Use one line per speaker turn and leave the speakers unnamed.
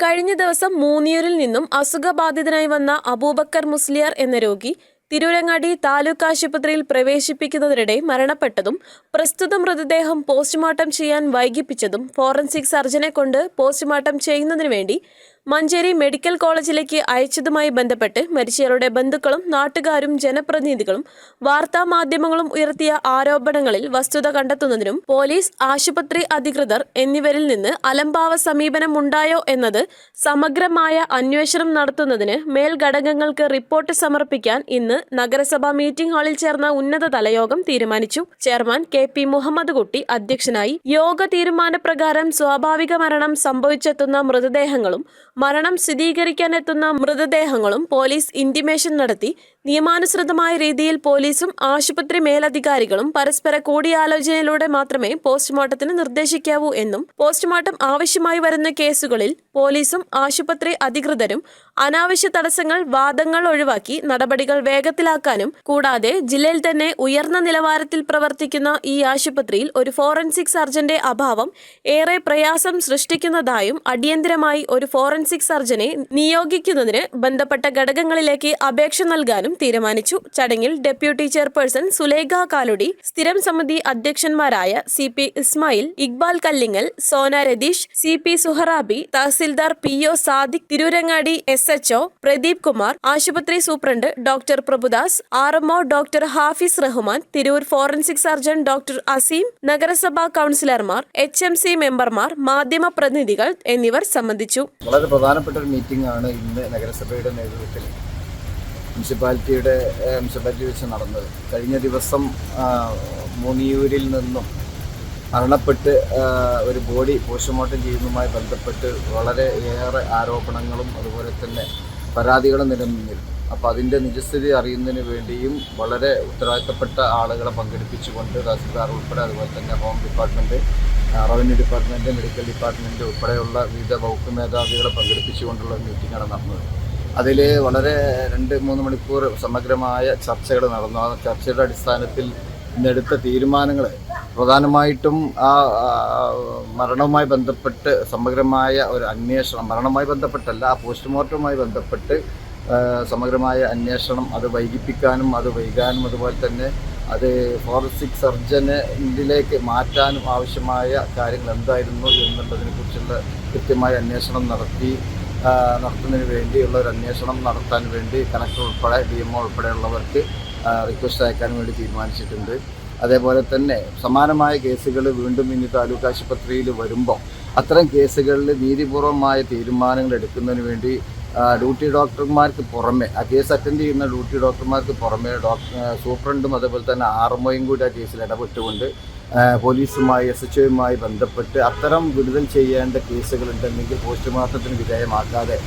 കഴിഞ്ഞ ദിവസം മൂന്നിയൂരിൽ നിന്നും അസുഖബാധിതനായി വന്ന അബൂബക്കർ മുസ്ലിയാർ എന്ന രോഗി തിരൂരങ്ങാടി താലൂക്ക് ആശുപത്രിയിൽ പ്രവേശിപ്പിക്കുന്നതിനിടെ മരണപ്പെട്ടതും പ്രസ്തുത മൃതദേഹം പോസ്റ്റ്മോർട്ടം ചെയ്യാൻ വൈകിപ്പിച്ചതും ഫോറൻസിക് സർജനെ കൊണ്ട് പോസ്റ്റ്മോർട്ടം ചെയ്യുന്നതിനു വേണ്ടി മഞ്ചേരി മെഡിക്കൽ കോളേജിലേക്ക് അയച്ചതുമായി ബന്ധപ്പെട്ട് മരിച്ചയാളുടെ ബന്ധുക്കളും നാട്ടുകാരും ജനപ്രതിനിധികളും വാർത്താ മാധ്യമങ്ങളും ഉയർത്തിയ ആരോപണങ്ങളിൽ വസ്തുത കണ്ടെത്തുന്നതിനും പോലീസ് ആശുപത്രി അധികൃതർ എന്നിവരിൽ നിന്ന് അലംഭാവ സമീപനമുണ്ടായോ എന്നത് സമഗ്രമായ അന്വേഷണം നടത്തുന്നതിന് മേൽഘടകങ്ങൾക്ക് റിപ്പോർട്ട് സമർപ്പിക്കാൻ ഇന്ന് നഗരസഭാ മീറ്റിംഗ് ഹാളിൽ ചേർന്ന ഉന്നതതല യോഗം തീരുമാനിച്ചു. ചെയർമാൻ കെ പി മുഹമ്മദ് കുട്ടി അധ്യക്ഷനായി യോഗ തീരുമാനപ്രകാരം സ്വാഭാവിക മരണം സംഭവിച്ചെത്തുന്ന മൃതദേഹങ്ങളും മരണം സ്ഥിരീകരിക്കാനെത്തുന്ന മൃതദേഹങ്ങളും പോലീസ് ഇന്റിമേഷൻ നടത്തി നിയമാനുസൃതമായ രീതിയിൽ പോലീസും ആശുപത്രി മേലധികാരികളും പരസ്പര കൂടിയാലോചനയിലൂടെ മാത്രമേ പോസ്റ്റ്മോർട്ടത്തിന് നിർദ്ദേശിക്കാവൂ എന്നും പോസ്റ്റ്മോർട്ടം ആവശ്യമായി വരുന്ന കേസുകളിൽ പോലീസും ആശുപത്രി അധികൃതരും അനാവശ്യ തടസ്സങ്ങൾ വാദങ്ങൾ ഒഴിവാക്കി നടപടികൾ വേഗത്തിലാക്കാനും കൂടാതെ ജില്ലയിൽ തന്നെ ഉയർന്ന നിലവാരത്തിൽ പ്രവർത്തിക്കുന്ന ഈ ആശുപത്രിയിൽ ഒരു ഫോറൻസിക് സർജന്റെ അഭാവം ഏറെ പ്രയാസം സൃഷ്ടിക്കുന്നതായും അടിയന്തരമായി ഒരു ഫോറൻസിക് സർജനെ നിയോഗിക്കുന്നതിന് ബന്ധപ്പെട്ട ഘടകങ്ങളിലേക്ക് അപേക്ഷ നൽകാനും തീരുമാനിച്ചു. ചടങ്ങിൽ ഡെപ്യൂട്ടി ചെയർപേഴ്സൺ സുലേഖ കാലുടി സ്ഥിരം സമിതി അധ്യക്ഷന്മാരായ C P Ismail Iqbal Kallingal Sona Ratheesh C P Suharabi tahsildar P O Sadiq Tirurangadi S H O Pradeep Kumar ആശുപത്രി superintendent doctor Prabhudas R M O doctor Hafis Rahman Tirur forensic surgeon doctor Azeem നഗരസഭാ കൗൺസിലർമാർ H M C മെമ്പർമാർ മാധ്യമ പ്രതിനിധികൾ എന്നിവർ സംബന്ധിച്ചു.
വളരെ പ്രധാനപ്പെട്ട ഒരു മീറ്റിംഗ് ആണ് ഇന്ന് നഗരസഭയുടെ നേതൃത്വത്തിൽ. മുനിസിപ്പാലിറ്റിയുടെ മുനിസിപ്പാലിറ്റി വെച്ച് നടന്നത്. കഴിഞ്ഞ ദിവസം മുനിയൂരിൽ നിന്നും മരണപ്പെട്ട് ഒരു ബോഡി പോസ്റ്റ്മോർട്ടം ചെയ്യുന്നതുമായി ബന്ധപ്പെട്ട് വളരെ ഏറെ ആരോപണങ്ങളും അതുപോലെ തന്നെ പരാതികളും നിലനിന്നിരുന്നു. അപ്പോൾ അതിന്റെ നിജസ്ഥിതി അറിയുന്നതിന് വേണ്ടിയും വളരെ ഉത്തരവാദിത്തപ്പെട്ട ആളുകളെ പങ്കെടുപ്പിച്ചുകൊണ്ട് തഹസിൽദാർ ഉൾപ്പെടെ അതുപോലെ തന്നെ home department revenue department medical department ഉൾപ്പെടെയുള്ള വിവിധ വകുപ്പ് മേധാവികളെ പങ്കെടുപ്പിച്ചുകൊണ്ടുള്ള മീറ്റിംഗാണ് നടന്നത്. അതിൽ വളരെ രണ്ട് മൂന്ന് മണിക്കൂർ സമഗ്രമായ ചർച്ചകൾ നടന്നു. ആ ചർച്ചയുടെ അടിസ്ഥാനത്തിൽ ഇന്നെടുത്ത തീരുമാനങ്ങൾ പ്രധാനമായിട്ടും ആ മരണവുമായി ബന്ധപ്പെട്ട് സമഗ്രമായ ഒരു അന്വേഷണം മരണവുമായി ബന്ധപ്പെട്ടല്ല ആ പോസ്റ്റ്മോർട്ടവുമായി ബന്ധപ്പെട്ട് സമഗ്രമായ അന്വേഷണം അത് വൈകിപ്പിക്കാനും അത് വൈകാനും അതുപോലെ തന്നെ അത് ഫോറൻസിക് സർജനിലേക്ക് മാറ്റാനും ആവശ്യമായ കാര്യങ്ങൾ എന്തായിരുന്നു എന്നുള്ളതിനെക്കുറിച്ചുള്ള കൃത്യമായ അന്വേഷണം നടത്തി നടത്തുന്നതിന് വേണ്ടിയുള്ള ഒരു അന്വേഷണം നടത്താൻ വേണ്ടി കലക്ടർ ഉൾപ്പെടെ ഡി എം ഉൾപ്പെടെയുള്ളവർക്ക് റിക്വസ്റ്റ് അയക്കാൻ വേണ്ടി തീരുമാനിച്ചിട്ടുണ്ട്. അതേപോലെ തന്നെ സമാനമായ കേസുകൾ വീണ്ടും ഇനി താലൂക്ക് ആശുപത്രിയിൽ വരുമ്പോൾ അത്തരം കേസുകളിൽ നീതിപൂർവമായ തീരുമാനങ്ങൾ എടുക്കുന്നതിന് വേണ്ടി ഡ്യൂട്ടി ഡോക്ടർമാർക്ക് പുറമെ ആ കേസ് അറ്റൻഡ് ചെയ്യുന്ന ഡ്യൂട്ടി ഡോക്ടർമാർക്ക് പുറമെ ഡോക്ടർ സൂപ്രണ്ടും അതേപോലെ തന്നെ ആർ എം കൂടി ആ കേസിൽ ഇടപെട്ടുകൊണ്ട് പോലീസുമായി എസ് എച്ച് ഒയുമായി ബന്ധപ്പെട്ട് അത്തരം വിടുതൽ ചെയ്യേണ്ട കേസുകളുണ്ടെങ്കിൽ പോസ്റ്റ്മോർട്ടത്തിന് വിധേയമാക്കാതെ